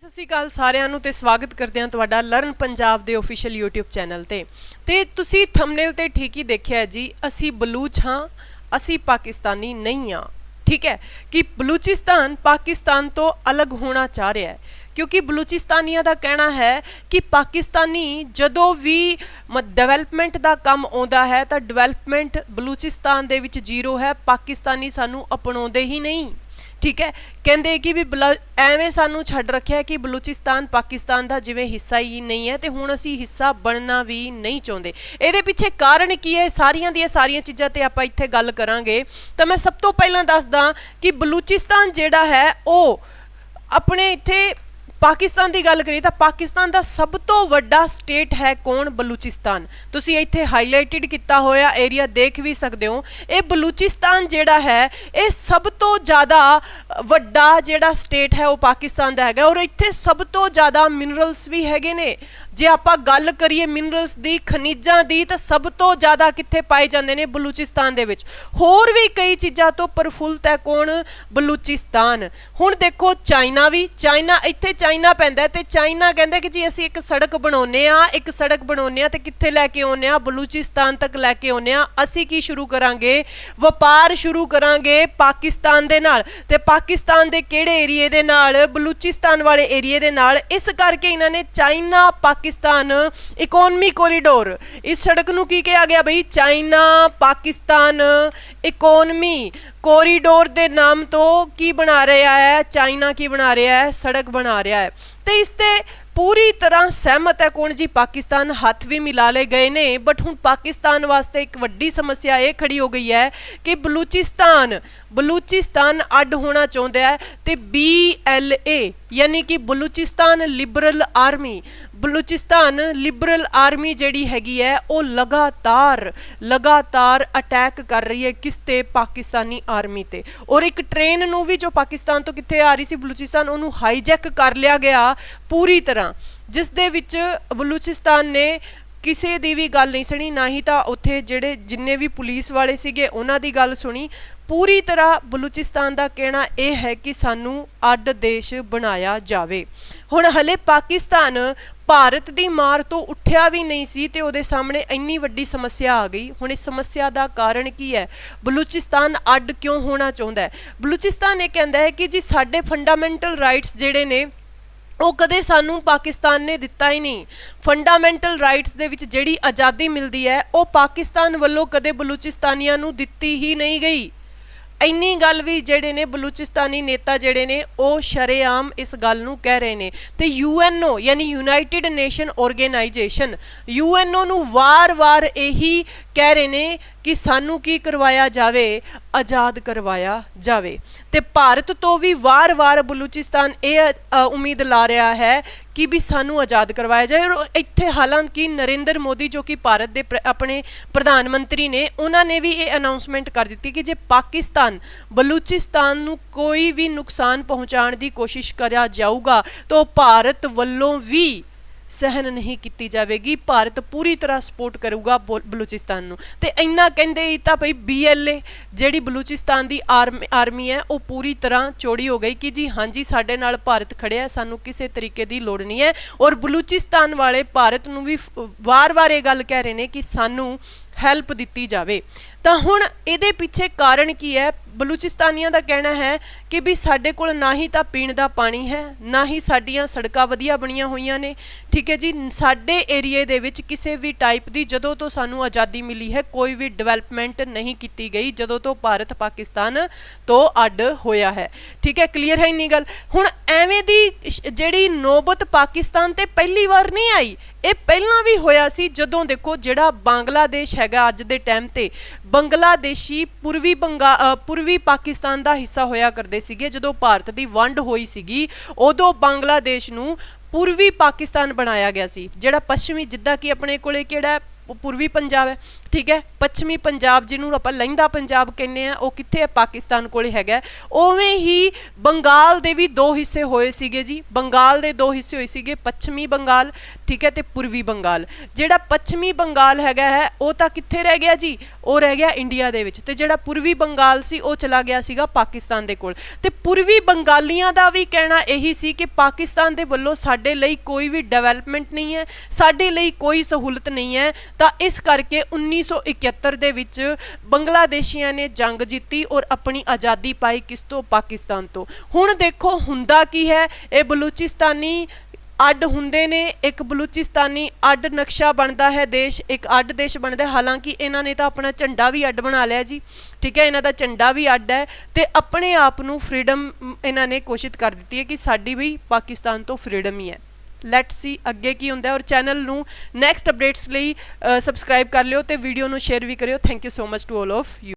ਸਤਿ ਸ਼੍ਰੀ ਅਕਾਲ ਸਾਰਿਆਂ ਨੂੰ ਤੇ ਸਵਾਗਤ ਕਰਦੇ ਹਾਂ ਤੁਹਾਡਾ ਲਰਨ ਪੰਜਾਬ ਦੇ ਅਫੀਸ਼ੀਅਲ YouTube ਚੈਨਲ ਤੇ। ਤੇ ਤੁਸੀਂ ਥੰਬਨੇਲ ਤੇ ਠੀਕ ਹੀ ਦੇਖਿਆ ਜੀ, ਅਸੀਂ ਬਲੂਚ ਹਾਂ, ਅਸੀਂ ਪਾਕਿਸਤਾਨੀ ਨਹੀਂ ਹਾਂ। ਠੀਕ ਹੈ ਕਿ ਬਲੂਚਿਸਤਾਨ ਪਾਕਿਸਤਾਨ ਤੋਂ ਅਲੱਗ ਹੋਣਾ ਚਾਹ ਰਿਹਾ ਹੈ, ਕਿਉਂਕਿ ਬਲੂਚਿਸਤਾਨੀਆਂ ਦਾ ਕਹਿਣਾ ਹੈ ਕਿ ਪਾਕਿਸਤਾਨੀ ਜਦੋਂ ਵੀ ਡਿਵੈਲਪਮੈਂਟ ਦਾ ਕੰਮ ਆਉਂਦਾ ਹੈ ਤਾਂ ਡਿਵੈਲਪਮੈਂਟ ਬਲੂਚਿਸਤਾਨ ਦੇ ਵਿੱਚ ਜ਼ੀਰੋ ਹੈ, ਪਾਕਿਸਤਾਨੀ ਸਾਨੂੰ ਅਪਣਾਉਂਦੇ ਹੀ ਨਹੀਂ। ਠੀਕ ਹੈ? ਕਹਿੰਦੇ ਕਿ ਵੀ ਬਲਾ- ਐਵੇਂ ਸਾਨੂੰ ਛੱਡ ਰੱਖਿਆ ਕਿ ਬਲੂਚਿਸਤਾਨ ਪਾਕਿਸਤਾਨ ਦਾ ਜਿਵੇਂ ਹਿੱਸਾ ਹੀ ਨਹੀਂ ਹੈ ਤੇ ਹੁਣ ਅਸੀਂ ਹਿੱਸਾ ਬਣਨਾ ਵੀ ਨਹੀਂ ਚਾਹੁੰਦੇ। ਇਹਦੇ ਪਿੱਛੇ ਕਾਰਨ ਕੀ ਹੈ? ਸਾਰੀਆਂ ਦੀਆਂ ਸਾਰੀਆਂ ਚੀਜ਼ਾਂ ਤੇ ਆਪਾਂ ਇੱਥੇ ਗੱਲ ਕਰਾਂਗੇ। ਤਾਂ ਮੈਂ ਸਭ ਤੋਂ ਪਹਿਲਾਂ ਦੱਸਦਾ ਕਿ ਬਲੂਚਿਸਤਾਨ ਜਿਹੜਾ ਹੈ, ਉਹ ਆਪਣੇ ਇੱਥੇ ਪਾਕਿਸਤਾਨ ਦੀ ਗੱਲ ਕਰੀਏ ਤਾਂ ਪਾਕਿਸਤਾਨ ਦਾ ਸਭ ਤੋਂ ਵੱਡਾ ਸਟੇਟ ਹੈ ਕੌਣ? ਬਲੂਚਿਸਤਾਨ। ਤੁਸੀਂ ਇੱਥੇ ਹਾਈਲਾਈਟਡ ਕੀਤਾ ਹੋਇਆ ਏਰੀਆ ਦੇਖ ਵੀ ਸਕਦੇ ਹੋ। ਇਹ ਬਲੂਚਿਸਤਾਨ ਜਿਹੜਾ ਹੈ, ਇਹ ਸਭ ਤੋਂ ਜ਼ਿਆਦਾ ਵੱਡਾ ਜਿਹੜਾ ਸਟੇਟ ਹੈ ਉਹ ਪਾਕਿਸਤਾਨ ਦਾ ਹੈਗਾ। ਔਰ ਇੱਥੇ ਸਭ ਤੋਂ ਜ਼ਿਆਦਾ ਮਿਨਰਲਸ ਵੀ ਹੈਗੇ ਨੇ। ਜੇ ਆਪਾਂ ਗੱਲ ਕਰੀਏ ਮਿਨਰਲਸ ਦੀ, ਖਣਿਜਾਂ ਦੀ, ਤਾਂ ਸਭ ਤੋਂ ਜ਼ਿਆਦਾ ਕਿੱਥੇ ਪਾਏ ਜਾਂਦੇ ਨੇ? ਬਲੂਚਿਸਤਾਨ ਦੇ ਵਿੱਚ। ਹੋਰ ਵੀ ਕਈ ਚੀਜ਼ਾਂ ਤੋਂ ਪ੍ਰਫੁੱਲਤ ਹੈ ਕੌਣ? ਬਲੂਚਿਸਤਾਨ। ਹੁਣ ਦੇਖੋ, ਚਾਈਨਾ ਵੀ। ਚਾਈਨਾ, ਇੱਥੇ ਚਾਈਨਾ ਪੈਂਦਾ ਹੈ ਤੇ ਚਾਈਨਾ ਕਹਿੰਦਾ ਕਿ ਜੀ ਅਸੀਂ ਇੱਕ ਸੜਕ ਬਣਾਉਨੇ ਆ ਇੱਕ ਸੜਕ ਬਣਾਉਨੇ ਆ ਤੇ ਕਿੱਥੇ ਲੈ ਕੇ ਆਉਨੇ ਆ ਬਲੂਚਿਸਤਾਨ ਤੱਕ ਲੈ ਕੇ ਆਉਨੇ ਆ ਅਸੀਂ ਕੀ ਸ਼ੁਰੂ ਕਰਾਂਗੇ? ਵਪਾਰ ਸ਼ੁਰੂ ਕਰਾਂਗੇ ਪਾਕਿਸਤਾਨ ਦੇ ਨਾਲ। ਤੇ ਪਾਕਿਸਤਾਨ ਦੇ ਕਿਹੜੇ ਏਰੀਏ ਦੇ ਨਾਲ? ਬਲੂਚਿਸਤਾਨ ਵਾਲੇ ਏਰੀਏ ਦੇ ਨਾਲ। ਇਸ ਕਰਕੇ ਇਹਨਾਂ ਨੇ China, Pakistan Pakistan economy corridor. ਇਸ ਸੜਕ ਨੂੰ ਕੀ ਕਿਹਾ ਗਿਆ ਬਈ? China Pakistan economy. ਕੋਰੀਡੋਰ ਦੇ ਨਾਮ ਤੋਂ ਕੀ ਬਣਾ ਰਿਹਾ ਹੈ? ਚਾਈਨਾ ਕੀ ਬਣਾ ਰਿਹਾ ਹੈ? ਸੜਕ ਬਣਾ ਰਿਹਾ ਹੈ। ਤੇ ਇਸ ਤੇ ਪੂਰੀ ਤਰ੍ਹਾਂ ਸਹਿਮਤ ਹੈ ਕੌਣ ਜੀ? ਪਾਕਿਸਤਾਨ ਹੱਥ ਵੀ ਮਿਲਾ ਲਏ ਗਏ ਨੇ ਬਟ ਹੁਣ ਪਾਕਿਸਤਾਨ ਵਾਸਤੇ ਇੱਕ ਵੱਡੀ ਸਮੱਸਿਆ ਇਹ ਖੜੀ ਹੋ ਗਈ ਹੈ ਕਿ ਬਲੂਚਿਸਤਾਨ ਬਲੂਚਿਸਤਾਨ ਅੱਡ ਹੋਣਾ ਚਾਹੁੰਦਾ ਹੈ ਤੇ BLA ਯਾਨੀ ਕਿ Balochistan liberal army Balochistan liberal army ਜਿਹੜੀ ਹੈਗੀ ਹੈ, ਉਹ ਲਗਾਤਾਰ ਲਗਾਤਾਰ ਅਟੈਕ ਕਰ ਰਹੀ ਹੈ ਕਿਸ ਤੇ ਪਾਕਿਸਤਾਨੀ ਆਰਮੀ ਤੇ। ਔਰ ਇੱਕ ਟ੍ਰੇਨ ਨੂੰ ਵੀ ਜੋ ਪਾਕਿਸਤਾਨ ਤੋਂ ਕਿੱਥੇ ਆ ਰਹੀ ਸੀ ਬਲੂਚਿਸਤਾਨ, ਉਹਨੂੰ ਹਾਈਜੈਕ ਕਰ ਲਿਆ ਗਿਆ ਪੂਰੀ ਤਰ੍ਹਾਂ ਜਿਸ ਦੇ ਵਿੱਚ ਬਲੂਚਿਸਤਾਨ ਨੇ ਕਿਸੇ ਦੀ ਵੀ ਗੱਲ ਨਹੀਂ ਸੁਣੀ, ਨਾ ਹੀ ਤਾਂ ਉੱਥੇ ਜਿਹੜੇ ਜਿੰਨੇ ਵੀ ਪੁਲਿਸ ਵਾਲੇ ਸੀਗੇ, ਉਹਨਾਂ ਦੀ ਗੱਲ ਸੁਣੀ। ਪੂਰੀ ਤਰ੍ਹਾਂ ਬਲੂਚਿਸਤਾਨ ਦਾ ਕਹਿਣਾ ਇਹ ਹੈ ਕਿ ਸਾਨੂੰ ਅੱਡ ਦੇਸ਼ ਬਣਾਇਆ ਜਾਵੇ। ਹੁਣ ਹਲੇ ਪਾਕਿਸਤਾਨ ਭਾਰਤ ਦੀ ਮਾਰ ਤੋਂ ਉੱਠਿਆ ਵੀ ਨਹੀਂ ਸੀ ਤੇ ਉਹਦੇ ਸਾਹਮਣੇ ਇੰਨੀ ਵੱਡੀ ਸਮੱਸਿਆ ਆ ਗਈ। ਹੁਣ ਇਸ ਸਮੱਸਿਆ ਦਾ ਕਾਰਨ ਕੀ ਹੈ? ਬਲੂਚਿਸਤਾਨ ਅੱਡ ਕਿਉਂ ਹੋਣਾ ਚਾਹੁੰਦਾ ਹੈ? ਬਲੂਚਿਸਤਾਨ ਇਹ ਕਹਿੰਦਾ ਹੈ ਕਿ ਜੀ ਸਾਡੇ ਫੰਡਾਮੈਂਟਲ ਰਾਈਟਸ ਜਿਹੜੇ ਨੇ, ਉਹ ਕਦੇ ਸਾਨੂੰ ਪਾਕਿਸਤਾਨ ਨੇ ਦਿੱਤਾ ਹੀ ਨਹੀਂ। ਫੰਡਾਮੈਂਟਲ ਰਾਈਟਸ ਦੇ ਵਿੱਚ ਜਿਹੜੀ ਆਜ਼ਾਦੀ ਮਿਲਦੀ ਹੈ, ਉਹ ਪਾਕਿਸਤਾਨ ਵੱਲੋਂ ਕਦੇ ਬਲੂਚਿਸਤਾਨੀਆਂ ਨੂੰ ਦਿੱਤੀ ਹੀ ਨਹੀਂ ਗਈ। ਇੰਨੀ ਗੱਲ ਵੀ ਜਿਹੜੇ ਨੇ ਬਲੂਚਿਸਤਾਨੀ ਨੇਤਾ ਜਿਹੜੇ ਨੇ, ਉਹ ਸ਼ਰੇਆਮ ਇਸ ਗੱਲ ਨੂੰ ਕਹਿ ਰਹੇ ਨੇ ਤੇ ਯੂਐਨਓ ਯਾਨੀ ਯੂਨਾਈਟਿਡ ਨੇਸ਼ਨ ਆਰਗੇਨਾਈਜੇਸ਼ਨ ਯੂਐਨਓ ਨੂੰ ਵਾਰ-ਵਾਰ ਇਹੀ ਕਹਿ ਰਹੇ ਨੇ ਕਿ ਸਾਨੂੰ ਕੀ ਕਰਵਾਇਆ ਜਾਵੇ, ਆਜ਼ਾਦ ਕਰਵਾਇਆ ਜਾਵੇ। ਤੇ ਭਾਰਤ ਤੋਂ ਵੀ ਵਾਰ-ਵਾਰ ਬਲੂਚਿਸਤਾਨ ਇਹ ਉਮੀਦ ਲਾ ਰਿਹਾ ਹੈ ਕਿ ਵੀ ਸਾਨੂੰ ਆਜ਼ਾਦ ਕਰਵਾਇਆ ਜਾਏ। ਔਰ ਇੱਥੇ ਹਾਲਾਂਕਿ ਨਰਿੰਦਰ ਮੋਦੀ ਜੋ ਕਿ ਭਾਰਤ ਦੇ ਪ੍ਰ- ਆਪਣੇ ਪ੍ਰਧਾਨ ਮੰਤਰੀ ਨੇ, ਉਹਨਾਂ ਨੇ ਵੀ ਇਹ ਅਨਾਉਂਸਮੈਂਟ ਕਰ ਦਿੱਤੀ ਕਿ ਜੇ ਪਾਕਿਸਤਾਨ ਬਲੂਚਿਸਤਾਨ ਨੂੰ ਕੋਈ ਵੀ ਨੁਕਸਾਨ ਪਹੁੰਚਾਉਣ ਦੀ ਕੋਸ਼ਿਸ਼ ਕਰਿਆ ਜਾਊਗਾ, ਤਾਂ ਉਹ ਭਾਰਤ ਵੱਲੋਂ ਵੀ ਸਹਿਨ ਨਹੀਂ ਕੀਤੀ ਜਾਵੇਗੀ। ਭਾਰਤ ਪੂਰੀ ਤਰ੍ਹਾਂ ਸਪੋਰਟ ਕਰੂਗਾ ਬੋ- ਬਲੂਚਿਸਤਾਨ ਨੂੰ। ਤੇ ਇੰਨਾ ਕਹਿੰਦੇ ਹੀ ਤਾਂ ਭਈ BLA ਜਿਹੜੀ ਬਲੂਚਿਸਤਾਨ ਦੀ ਆਰਮੀ ਆਰਮੀ ਹੈ, ਉਹ ਪੂਰੀ ਤਰ੍ਹਾਂ ਚੋੜੀ ਹੋ ਗਈ ਕਿ ਜੀ ਹਾਂਜੀ, ਸਾਡੇ ਨਾਲ ਭਾਰਤ ਖੜਿਆ ਸਾਨੂੰ ਕਿਸੇ ਤਰੀਕੇ ਦੀ ਲੋੜ ਨਹੀਂ ਹੈ। ਔਰ ਬਲੂਚਿਸਤਾਨ ਵਾਲੇ ਭਾਰਤ ਨੂੰ ਵੀ ਵਾਰ-ਵਾਰ ਇਹ ਗੱਲ ਕਹਿ ਰਹੇ ਨੇ ਕਿ ਸਾਨੂੰ ਹੈਲਪ ਦਿੱਤੀ ਜਾਵੇ। ਤਾਂ ਹੁਣ ਇਹਦੇ ਪਿੱਛੇ ਕਾਰਨ ਕੀ ਹੈ? ਬਲੂਚਿਸਤਾਨੀਆਂ ਦਾ ਕਹਿਣਾ ਹੈ ਕਿ ਵੀ ਸਾਡੇ ਕੋਲ ਨਾ ਹੀ ਤਾਂ ਪੀਣ ਦਾ ਪਾਣੀ ਹੈ, ਨਾ ਹੀ ਸਾਡੀਆਂ ਸੜਕਾਂ ਵਧੀਆ ਬਣੀਆਂ ਹੋਈਆਂ ਨੇ। ਠੀਕ ਹੈ ਜੀ, ਸਾਡੇ ਏਰੀਏ ਦੇ ਵਿੱਚ ਕਿਸੇ ਵੀ ਟਾਈਪ ਦੀ ਜਦੋਂ ਤੋਂ ਸਾਨੂੰ ਆਜ਼ਾਦੀ ਮਿਲੀ ਹੈ, ਕੋਈ ਵੀ ਡਿਵੈਲਪਮੈਂਟ ਨਹੀਂ ਕੀਤੀ ਗਈ ਜਦੋਂ ਤੋਂ ਭਾਰਤ ਪਾਕਿਸਤਾਨ ਤੋਂ ਅੱਡ ਹੋਇਆ ਹੈ। ਠੀਕ ਹੈ ਕਲੀਅਰ ਹੈ ਇੰਨੀ ਗੱਲ? ਹੁਣ ਐਵੇਂ ਦੀ ਜਿਹੜੀ ਨੌਬਤ ਪਾਕਿਸਤਾਨ ਤੇ ਪਹਿਲੀ ਵਾਰ ਨਹੀਂ ਆਈ ਇਹ ਪਹਿਲਾਂ ਵੀ ਹੋਇਆ ਸੀ ਜਦੋਂ ਦੇਖੋ ਜਿਹੜਾ ਬੰਗਲਾਦੇਸ਼ ਹੈਗਾ ਅੱਜ ਦੇ ਟਾਈਮ ਤੇ ਬੰਗਲਾਦੇਸ਼ੀ ਪੂਰਵੀ ਬੰਗਾ ਅ, ਪੂਰਵੀ ਪਾਕਿਸਤਾਨ ਦਾ ਹਿੱਸਾ ਹੋਇਆ ਕਰਦੇ ਸੀਗੇ ਜਦੋਂ ਭਾਰਤ ਦੀ ਵੰਡ ਹੋਈ ਸੀਗੀ ਉਦੋਂ ਬੰਗਲਾਦੇਸ਼ ਨੂੰ ਪੂਰਵੀ ਪਾਕਿਸਤਾਨ ਬਣਾਇਆ ਗਿਆ ਸੀ ਜਿਹੜਾ ਪੱਛਮੀ ਜਿੱਦਾਂ ਕਿ ਆਪਣੇ ਕੋਲੇ ਕਿਹੜਾ ਪੂਰਬੀ ਪੰਜਾਬ ਹੈ, ਠੀਕ ਹੈ? ਪੱਛਮੀ ਪੰਜਾਬ ਜਿਹਨੂੰ ਆਪਾਂ ਲਹਿੰਦਾ ਪੰਜਾਬ ਕਹਿੰਦੇ ਆ ਉਹ ਕਿੱਥੇ ਹੈ? ਪਾਕਿਸਤਾਨ ਕੋਲੇ ਹੈਗਾ ਉਵੇਂ ਹੀ ਬੰਗਾਲ ਦੇ ਵੀ ਦੋ ਹਿੱਸੇ ਹੋਏ ਸੀਗੇ ਜੀ। ਬੰਗਾਲ ਦੇ ਦੋ ਹਿੱਸੇ ਹੋਏ ਸੀਗੇ, ਪੱਛਮੀ ਬੰਗਾਲ, ਠੀਕ ਹੈ? ਤੇ ਪੂਰਬੀ ਬੰਗਾਲ। ਜਿਹੜਾ ਪੱਛਮੀ ਬੰਗਾਲ ਹੈਗਾ ਹੈ, ਉਹ ਤਾਂ ਕਿੱਥੇ ਰਹਿ ਗਿਆ ਜੀ? ਉਹ ਰਹਿ ਗਿਆ ਇੰਡੀਆ ਦੇ ਵਿੱਚ। ਤੇ ਜਿਹੜਾ ਪੂਰਬੀ ਬੰਗਾਲ ਸੀ, ਉਹ ਚਲਾ ਗਿਆ ਸੀਗਾ ਪਾਕਿਸਤਾਨ ਦੇ ਕੋਲ। ਤੇ ਪੂਰਬੀ ਬੰਗਾਲੀਆਂ ਦਾ ਵੀ ਕਹਿਣਾ ਇਹੀ ਸੀ ਕਿ ਪਾਕਿਸਤਾਨ ਦੇ ਵੱਲੋਂ ਸਾਡੇ ਲਈ ਕੋਈ ਵੀ ਡਿਵੈਲਪਮੈਂਟ ਨਹੀਂ ਹੈ, ਸਾਡੇ ਲਈ ਕੋਈ ਸਹੂਲਤ ਨਹੀਂ ਹੈ। ਤਾਂ ਇਸ ਕਰਕੇ 1971 ਦੇ ਵਿੱਚ ਬੰਗਲਾਦੇਸ਼ੀਆਂ ਨੇ ਜੰਗ ਜਿੱਤੀ ਔਰ ਆਪਣੀ ਆਜ਼ਾਦੀ ਪਾਈ ਕਿਸ ਤੋਂ? ਪਾਕਿਸਤਾਨ ਤੋਂ। ਹੁਣ ਦੇਖੋ, ਹੁੰਦਾ ਕੀ ਹੈ? ਇਹ ਬਲੂਚਿਸਤਾਨੀ ਅੱਡ ਹੁੰਦੇ ਨੇ, ਇੱਕ ਬਲੂਚਿਸਤਾਨੀ ਅੱਡ ਨਕਸ਼ਾ ਬਣਦਾ ਹੈ ਦੇਸ਼, ਇੱਕ ਅੱਡ ਦੇਸ਼ ਬਣਦਾ ਹੈ। ਹਾਲਾਂਕਿ ਇਹਨਾਂ ਨੇ ਤਾਂ ਆਪਣਾ ਝੰਡਾ ਵੀ ਅੱਡ ਬਣਾ ਲਿਆ ਜੀ, ਠੀਕ ਹੈ? ਇਹਨਾਂ ਦਾ ਝੰਡਾ ਵੀ ਅੱਡ ਹੈ ਤੇ ਆਪਣੇ ਆਪ ਨੂੰ ਫ੍ਰੀडम ਇਹਨਾਂ ਨੇ ਕੋਸ਼ਿਸ਼ ਕਰ ਦਿੱਤੀ ਹੈ ਕਿ ਸਾਡੀ ਵੀ ਪਾਕਿਸਤਾਨ ਤੋਂ ਫ੍ਰੀडम ਹੀ ਹੈ। ਲੈਟਸ ਸੀ ਅੱਗੇ ਕੀ ਹੁੰਦਾ ਔਰ ਚੈਨਲ ਨੂੰ ਨੈਕਸਟ ਅਪਡੇਟਸ ਲਈ ਸਬਸਕ੍ਰਾਈਬ ਕਰ ਲਿਓ ਤੇ ਵੀਡੀਓ ਨੂੰ ਸ਼ੇਅਰ ਵੀ ਕਰਿਓ। Thank you so much to all of you